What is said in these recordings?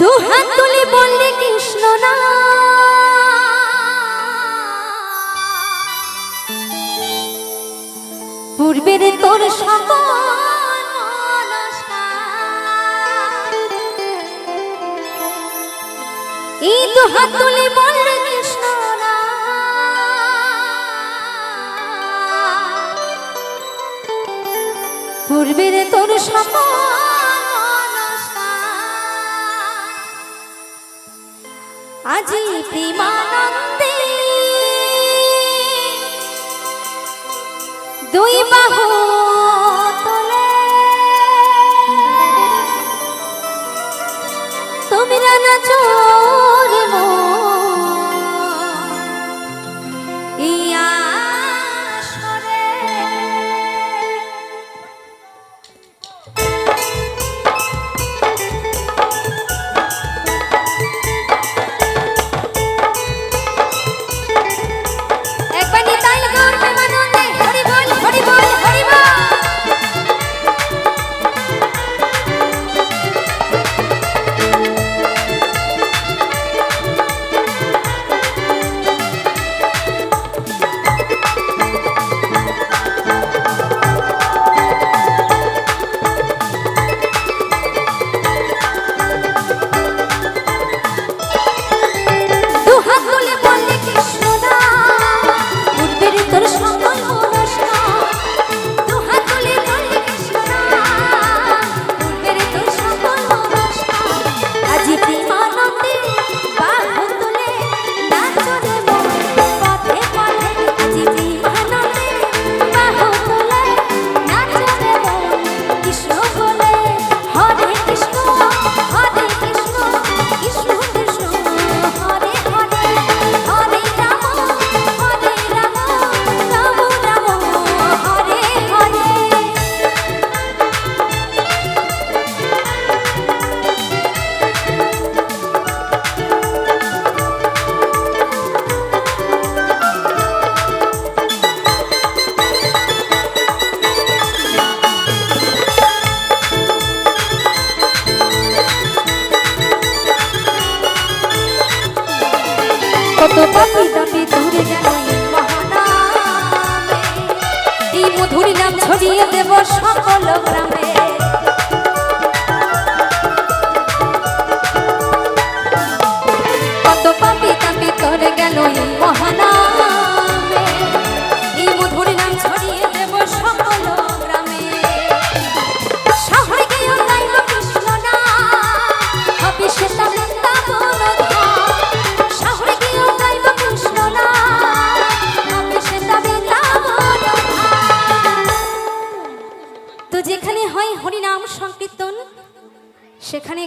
দু হাত তুলে বললে কৃষ্ণ না। পূর্বের তোর সকল এই দু হাত তুলে বললে কৃষ্ণ পূর্বের তোর সকল আজি প্রেমানন্দে দুই বাহু কত পাপি তাপি দূরে গেল মহানামে। এই মধুর নাম ছড়িয়ে দেব সকল গ্রামে।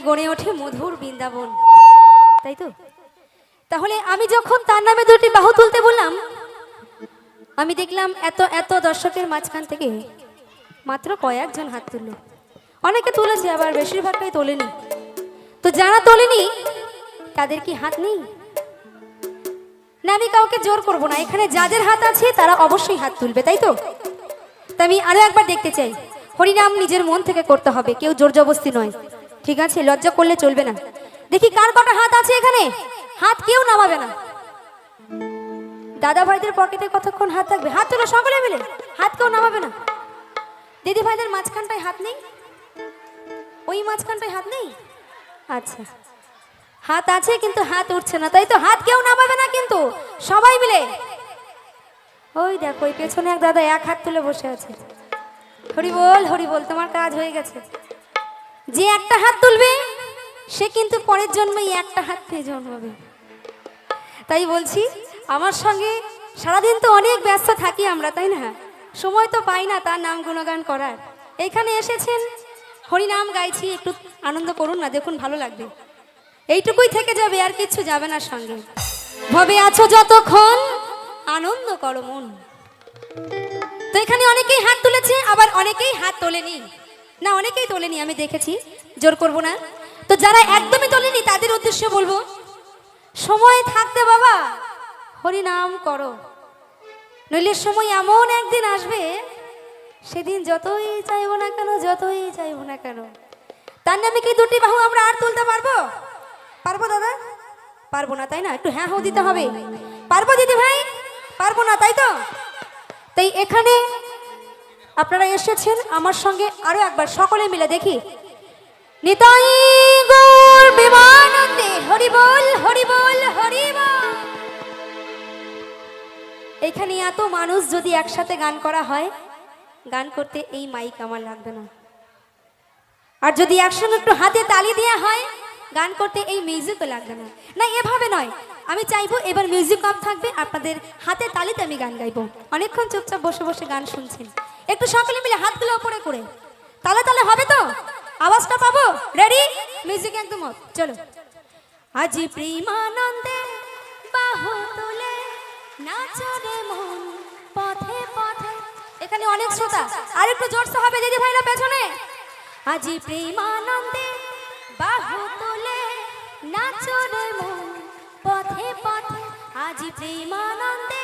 গড়ে ওঠে মধুর বৃন্দাবন। তাই তো? তাহলে আমি যখন তার নামে দুটি বাহু তুলতে বললাম, আমি দেখলাম এত এত দর্শকের মাঝখান থেকে মাত্র কয়েকজন হাত তুললো। অনেকে তুলেছে, আবার বেশিরভাগটাই তোলেনি। তো যারা তোলেনি, তাদের কি হাত নেই? না, আমি কাউকে জোর করব না। এখানে যাদের হাত আছে, তারা অবশ্যই হাত তুলবে, তাই তো? আমি আরও একবার দেখতে চাই। হরিনাম নিজের মন থেকে করতে হবে, কেউ জোর জবস্তি নয়। ঠিক আছে, লজ্জা করলে চলবে না। দেখি কার কটা হাত আছে এখানে? হাত কেউ নামাবে না। দাদা ভাইদের পকেটে কতক্ষণ হাত থাকবে? হাত তোলা সকলে মিলে। হাত কেউ নামাবে না। দিদি ভাইদের মাঝখানটায় হাত নেই? ওই মাঝখানটায় হাত নেই? আচ্ছা। হাত আছে কিন্তু হাত উঠছে না, তাই তো হাত কেউ নামাবে না কিন্তু। সবাই মিলে। ওই দেখো ওই পেছনে এক দাদা এক হাত তুলে বসে আছে। হরি বল হরি বল তোমার কাজ হয়ে গেছে। যে একটা হাত তুলবে, সে কিন্তু পরের জন্মে একটা হাত পেয়ে জন্মাবে। তাই বলছি, আমার সঙ্গে সারাদিন তো অনেক ব্যস্ত থাকি আমরা, তাই না? সময় তো পাই না তার নাম গুণগান করার। এখানে এসেছেন, হরিনাম গাইছি, একটু আনন্দ করুন না, দেখুন ভালো লাগবে। এইটুকুই থেকে যাবে, আর কিছু যাবে না সঙ্গে। ভবে আছো যতক্ষণ, আনন্দ করো মন। তো এখানে অনেকেই হাত তুলেছে, আবার অনেকেই হাত তোলেনি। না, অনেকেই তোলেনি, আমি দেখেছি। জোর করব না। তো যারা একদমই তোলেনি, তাদের উদ্দেশ্যে বলব, সময় থাকতে বাবা হরি নাম করো। নইলে সময় এমন একদিন আসবে, সেদিন যতই চাইব না কেন, যতই চাইব না কেন। তার নামে কি দুটি বাহু আমরা আর তুলতে পারব? পারব দাদা? পারব না, তাই না? একটু হ্যাঁ হ্যাঁ দিতে হবে। পারব দিদি ভাই পারব না, তাই তো? তাই এখানে আপনারা এসেছেন আমার সঙ্গে আরও একবার সকলে মিলে দেখি। নিতাই গৌর বিমানন্দে হরি বল হরি বল হরি বল এখানে এত মানুষ যদি একসাথে গান করা হয়, গান করতে এই মাইক আমার লাগবে না। আর যদি একসঙ্গে একটু হাতে তালি দেওয়া হয়, গান করতে এই মিউজিকও লাগবে না। না, এভাবে নয়। আমি চাইব এবার মিউজিক কম থাকবে, আপনাদের হাতে তালিতে আমি গান গাইবো। অনেকক্ষণ চুপচাপ বসে বসে গান শুনছেন। একটু সকলে মিলে হাতগুলো উপরে করে। তালে তালে হবে তো? আওয়াজটা পাবো? রেডি মিউজিক একদম চলো। আজি প্রেমানন্দে বাহু তুলে নাচরে মন পথে পথে। এখানে অনেক শ্রোতা। আর একটু জোরসে হবে দিদি ভাইরা পেছনে। আজি প্রেমানন্দে বাহু তুলে নাচরে মন পথে পথে। আজি প্রেমানন্দে